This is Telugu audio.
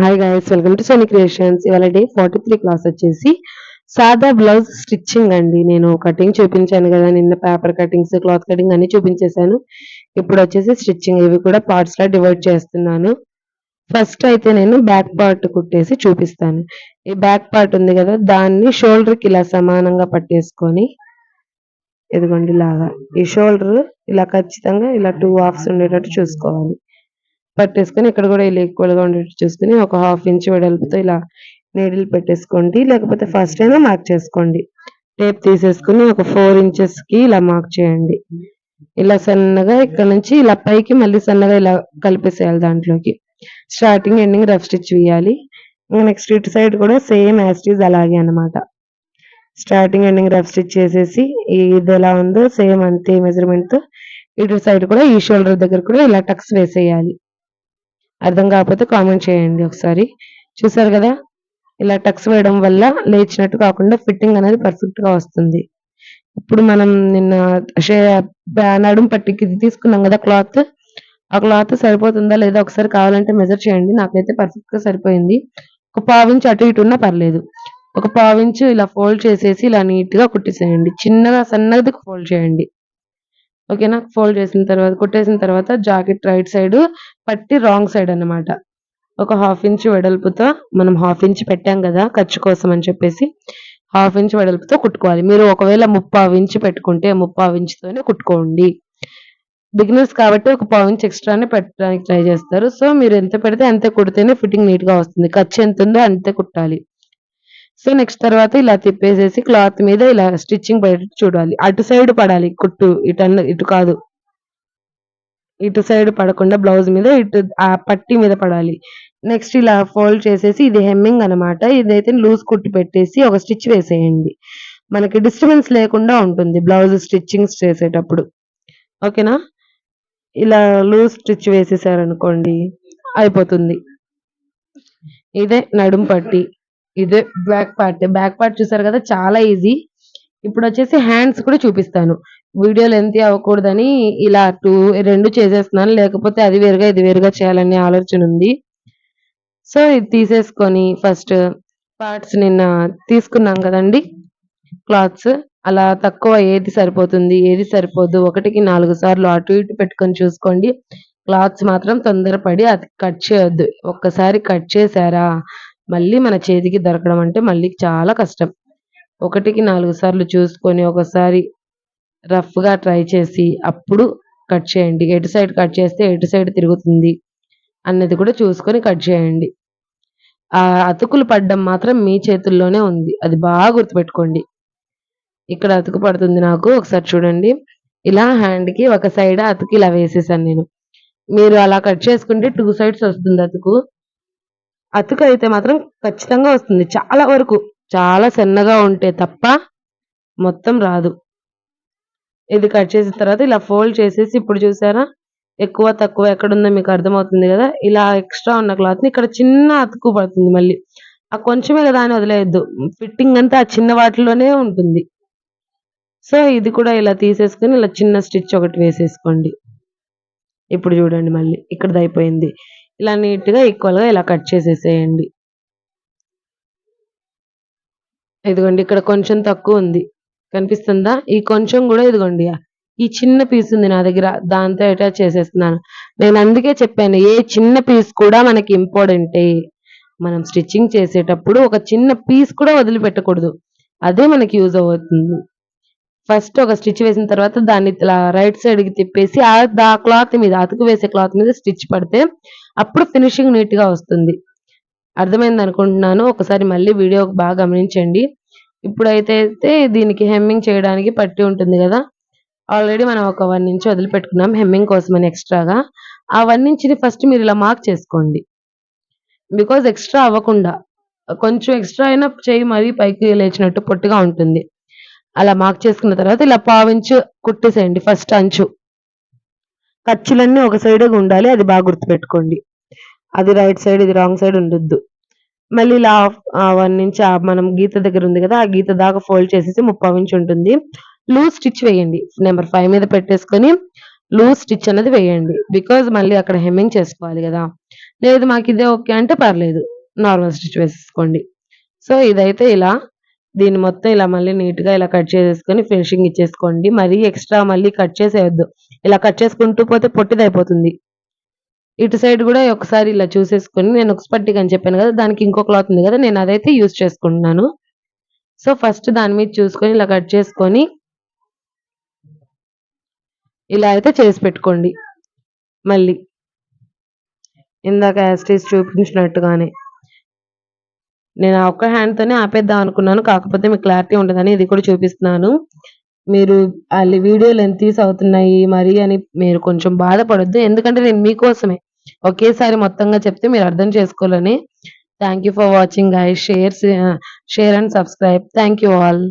Hi guys welcome to Sony creations ఇవాళ డే ఫార్టీ త్రీ క్లాస్ వచ్చేసి సాదా బ్లౌజ్ స్టిచ్చింగ్ అండి. నేను కటింగ్ చూపించాను కదా నిన్న పేపర్ కటింగ్స్ క్లాత్ కటింగ్ అన్ని చూపించేశాను. ఇప్పుడు వచ్చేసి స్టిచ్చింగ్ ఇవి కూడా పార్ట్స్ లా డివైడ్ చేస్తున్నాను. ఫస్ట్ అయితే నేను బ్యాక్ పార్ట్ కుట్టేసి చూపిస్తాను. ఈ బ్యాక్ పార్ట్ ఉంది కదా దాన్ని షోల్డర్కి ఇలా సమానంగా పట్టేసుకొని ఇదిగోండి ఇలాగా. ఈ షోల్డర్ ఇలా ఖచ్చితంగా ఇలా టూ హాఫ్స్ ఉండేటట్టు చూసుకోవాలి. పట్టేసుకొని ఇక్కడ కూడా ఇలా ఈక్వల్గా ఉండేటట్టు చూసుకొని ఒక హాఫ్ ఇంచ్ వెడల్పుతో ఇలా నీడిల్ పెట్టేసుకోండి. లేకపోతే ఫస్ట్ అయినా మార్క్ చేసుకోండి. టేప్ తీసేసుకుని ఒక ఫోర్ ఇంచెస్కి ఇలా మార్క్ చేయండి. ఇలా సన్నగా ఇక్కడ నుంచి ఇలా పైకి మళ్ళీ సన్నగా ఇలా కలిపేసేయాలి దాంట్లోకి. స్టార్టింగ్ ఎండింగ్ రఫ్ స్టిచ్ వేయాలి. నెక్స్ట్ ఇటు సైడ్ కూడా సేమ్ యాస్టీజ్ అలాగే అన్నమాట. స్టార్టింగ్ ఎండింగ్ రఫ్ స్టిచ్ చేసేసి ఇది ఎలా ఉందో సేమ్ అంతే మెజర్మెంట్తో ఇటు సైడ్ కూడా ఈ షోల్డర్ దగ్గర కూడా ఇలా టక్స్ వేసేయాలి. అర్థం కాకపోతే కామెంట్ చేయండి ఒకసారి. చూసారు కదా? ఇలా టక్స్ వేయడం వల్ల లేచినట్టు కాకుండా ఫిట్టింగ్ అనేది పర్ఫెక్ట్గా వస్తుంది. ఇప్పుడు మనం నిన్న షే- పట్టికి తీసుకున్నాం కదా క్లాత్. ఆ క్లాత్ సరిపోతుందా లేదా ఒకసారి కావాలంటే మెజర్ చేయండి. నాకైతే పర్ఫెక్ట్గా సరిపోయింది. ఒక పావించు అటు ఇటు ఉన్నా పర్లేదు. ఒక పావించు ఇలా ఫోల్డ్ చేసేసి ఇలా నీట్గా కుట్టేసేయండి. చిన్నగా సన్నది ఫోల్డ్ చేయండి. ఓకేనా ఫోల్డ్ చేసిన తర్వాత కుట్టేసిన తర్వాత జాకెట్ రైట్ సైడ్ పట్టి రాంగ్ సైడ్ అన్నమాట. ఒక హాఫ్ ఇంచ్ వెడల్పుతో మనం హాఫ్ ఇంచ్ పెట్టాం కదా ఖర్చు కోసం అని చెప్పేసి హాఫ్ ఇంచ్ వెడల్పుతో కుట్టుకోవాలి. మీరు ఒకవేళ ముప్పావు ఇంచ్ పెట్టుకుంటే ముప్పావు ఇంచుతోనే కుట్టుకోండి. బిగినర్స్ కాబట్టి ఒక పావు ఇంచ్ ఎక్స్ట్రానే పెట్టడానికి ట్రై చేస్తారు. సో మీరు ఎంత పెడితే అంతే కుడితేనే ఫిట్టింగ్ నీట్గా వస్తుంది. ఖర్చు ఎంత ఉందో అంతే కుట్టాలి. సో నెక్స్ట్ తర్వాత ఇలా తిప్పేసేసి క్లాత్ మీద ఇలా స్టిచ్చింగ్ పడేటట్టు చూడాలి. అటు సైడ్ పడాలి కుట్టు ఇటు ఇటు కాదు. ఇటు సైడ్ పడకుండా బ్లౌజ్ మీద ఇటు ఆ పట్టి మీద పడాలి. నెక్స్ట్ ఇలా ఫోల్డ్ చేసేసి ఇది హెమ్మింగ్ అన్నమాట. ఇదైతే లూజ్ కుట్టు పెట్టేసి ఒక స్టిచ్ వేసేయండి. మనకి డిస్టర్బెన్స్ లేకుండా ఉంటుంది బ్లౌజ్ స్టిచ్చింగ్ చేసేటప్పుడు. ఓకేనా? ఇలా లూజ్ స్టిచ్ వేసేసారనుకోండి అయిపోతుంది. ఇదే నడుం పట్టి. ఇదే బ్యాక్ పార్ట్. బ్యాక్ పార్ట్ చూసారు కదా? చాలా ఈజీ. ఇప్పుడు వచ్చేసి హ్యాండ్స్ కూడా చూపిస్తాను. వీడియో లెంత్ అవ్వకూడదని ఇలా టూ రెండు చేసేస్తున్నాను. లేకపోతే అది వేరుగా ఇది వేరుగా చేయాలనే ఆలోచన ఉంది. సో ఇది తీసేసుకొని ఫస్ట్ పార్ట్స్ నిన్న తీసుకున్నాం కదండి? క్లాత్స్. అలా తక్కువ ఏది సరిపోతుంది? ఏది సరిపోదు? ఒకటికి నాలుగు సార్లు అటు ఇటు పెట్టుకొని చూసుకోండి. క్లాత్స్ మాత్రం తొందరపడి అది కట్ చేయొద్దు. ఒక్కసారి కట్ చేశారా? మళ్ళీ మన చేతికి దొరకడం అంటే మళ్ళీ చాలా కష్టం. ఒకటికి నాలుగు సార్లు చూసుకొని ఒకసారి రఫ్గా ట్రై చేసి అప్పుడు కట్ చేయండి. ఎటు సైడ్ కట్ చేస్తే ఎటు సైడ్ తిరుగుతుంది అన్నది కూడా చూసుకొని కట్ చేయండి. ఆ అతుకులు పడ్డం మాత్రం మీ చేతుల్లోనే ఉంది. అది బాగా గుర్తుపెట్టుకోండి. ఇక్కడ అతుకు పడుతుంది నాకు. ఒకసారి చూడండి. ఇలా హ్యాండ్కి ఒక సైడ్ అతుకు ఇలా వేసేసాను నేను. మీరు అలా కట్ చేసుకుంటే టూ సైడ్స్ వస్తుంది అతుకు. అతుకు అయితే మాత్రం ఖచ్చితంగా వస్తుంది. చాలా వరకు చాలా సన్నగా ఉంటే తప్ప మొత్తం రాదు. ఇది కట్ చేసిన తర్వాత ఇలా ఫోల్డ్ చేసేసి ఇప్పుడు చూసారా? ఎక్కువ తక్కువ ఎక్కడుందో మీకు అర్థమవుతుంది కదా? ఇలా ఎక్స్ట్రా ఉన్న క్లాత్ని ఇక్కడ చిన్న అతుకు పడుతుంది మళ్ళీ. ఆ కొంచెమే కదా అని వదిలేయద్దు. ఫిట్టింగ్ అంతా ఆ చిన్న వాటిలోనే ఉంటుంది. సో ఇది కూడా ఇలా తీసేసుకొని ఇలా చిన్న స్టిచ్ ఒకటి వేసేసుకోండి. ఇప్పుడు చూడండి మళ్ళీ. ఇక్కడది అయిపోయింది. ఇలా నీట్గా ఈక్వల్ ఇలా కట్ చేసేసేయండి. ఇదిగోండి ఇక్కడ కొంచెం తక్కువ ఉంది. కనిపిస్తుందా? ఈ కొంచెం కూడా ఇదిగోండి ఈ చిన్న పీస్ ఉంది నా దగ్గర. దాంతో అటాచ్ చేసేస్తున్నాను. నేను అందుకే చెప్పాను ఏ చిన్న పీస్ కూడా మనకి ఇంపార్టెంటే. మనం స్టిచ్చింగ్ చేసేటప్పుడు ఒక చిన్న పీస్ కూడా వదిలిపెట్టకూడదు. అదే మనకి యూజ్ అవుతుంది. ఫస్ట్ ఒక స్టిచ్ వేసిన తర్వాత దాన్ని ఇట్లా రైట్ సైడ్కి తిప్పేసి ఆ క్లాత్ మీద అతుకు వేసే క్లాత్ మీద స్టిచ్ పడితే అప్పుడు ఫినిషింగ్ నీట్గా వస్తుంది. అర్థమైంది అనుకుంటున్నాను? ఒకసారి మళ్ళీ వీడియో బాగా గమనించండి. ఇప్పుడైతే అయితే దీనికి హెమ్మింగ్ చేయడానికి పట్టి ఉంటుంది కదా? ఆల్రెడీ మనం ఒక వన్ ఇంచ్ వదిలిపెట్టుకున్నాం హెమ్మింగ్ కోసమని ఎక్స్ట్రాగా ఆ వన్ ఇంచ్ని ఫస్ట్ మీరు ఇలా మార్క్ చేసుకోండి. బికాజ్ ఎక్స్ట్రా అవ్వకుండా కొంచెం ఎక్స్ట్రా అయినా చేయి మరీ పైకి లేచినట్టు పొట్టిగా ఉంటుంది. అలా మార్క్ చేసుకున్న తర్వాత ఇలా పావించు కుట్టేసేయండి ఫస్ట్ అంచు. ఖర్చులన్నీ ఒక సైడ్ ఉండాలి అది బాగా గుర్తుపెట్టుకోండి. అది రైట్ సైడ్ ఇది రాంగ్ సైడ్ ఉండొద్దు. మళ్ళీ ఇలా వన్ నుంచి మనం గీత దగ్గర ఉంది కదా ఆ గీత దాకా ఫోల్డ్ చేసేసి ముప్పై ఇంచ్ ఉంటుంది. లూజ్ స్టిచ్ వేయండి. నెంబర్ ఫైవ్ మీద పెట్టేసుకొని లూజ్ స్టిచ్ అనేది వేయండి. బికాజ్ మళ్ళీ అక్కడ హెమ్మింగ్ చేసుకోవాలి కదా. లేదు మాకు ఇదే ఓకే అంటే పర్లేదు. నార్మల్ స్టిచ్ వేసేసుకోండి. సో, ఇదైతే ఇలా దీన్ని మొత్తం ఇలా మళ్ళీ నీట్‌గా ఇలా కట్ చేసేసుకొని ఫినిషింగ్ ఇచ్చేసుకోండి. మరీ ఎక్స్‌ట్రా మళ్ళీ కట్ చేసేయద్దు ఇలా కట్ చేసుకుంటూ పోతే పొట్టిదైపోతుంది ఇటు సైడ్ కూడా ఒకసారి ఇలా చూసేసుకొని నేను ఒక పట్టీకి అని చెప్పాను కదా దానికి ఇంకో క్లాత్ ఉంది కదా నేను అదైతే యూజ్ చేసుకుంటున్నాను. సో, ఫస్ట్ దాని మీద చూసుకొని ఇలా కట్ చేసుకొని ఇలా అయితే చేసి పెట్టుకోండి. మళ్ళీ. ఇందాక యాస్టీస్ చూపించినట్టుగానే. నేను ఆ ఒక్క హ్యాండ్‌తోనే ఆపేద్దాం అనుకున్నాను. కాకపోతే మీకు క్లారిటీ ఉండదని ఇది కూడా చూపిస్తున్నాను. మీరు ఆళ్ళ వీడియో లెంతీస్ అవుతున్నాయి మరి అని మీరు కొంచెం బాధపడొద్దు. ఎందుకంటే నేను మీకోసమే. ఒకేసారి మొత్తంగా చెప్తే మీరు అర్థం చేసుకోవాలని. Thank you for watching I share share and subscribe. Thank you all.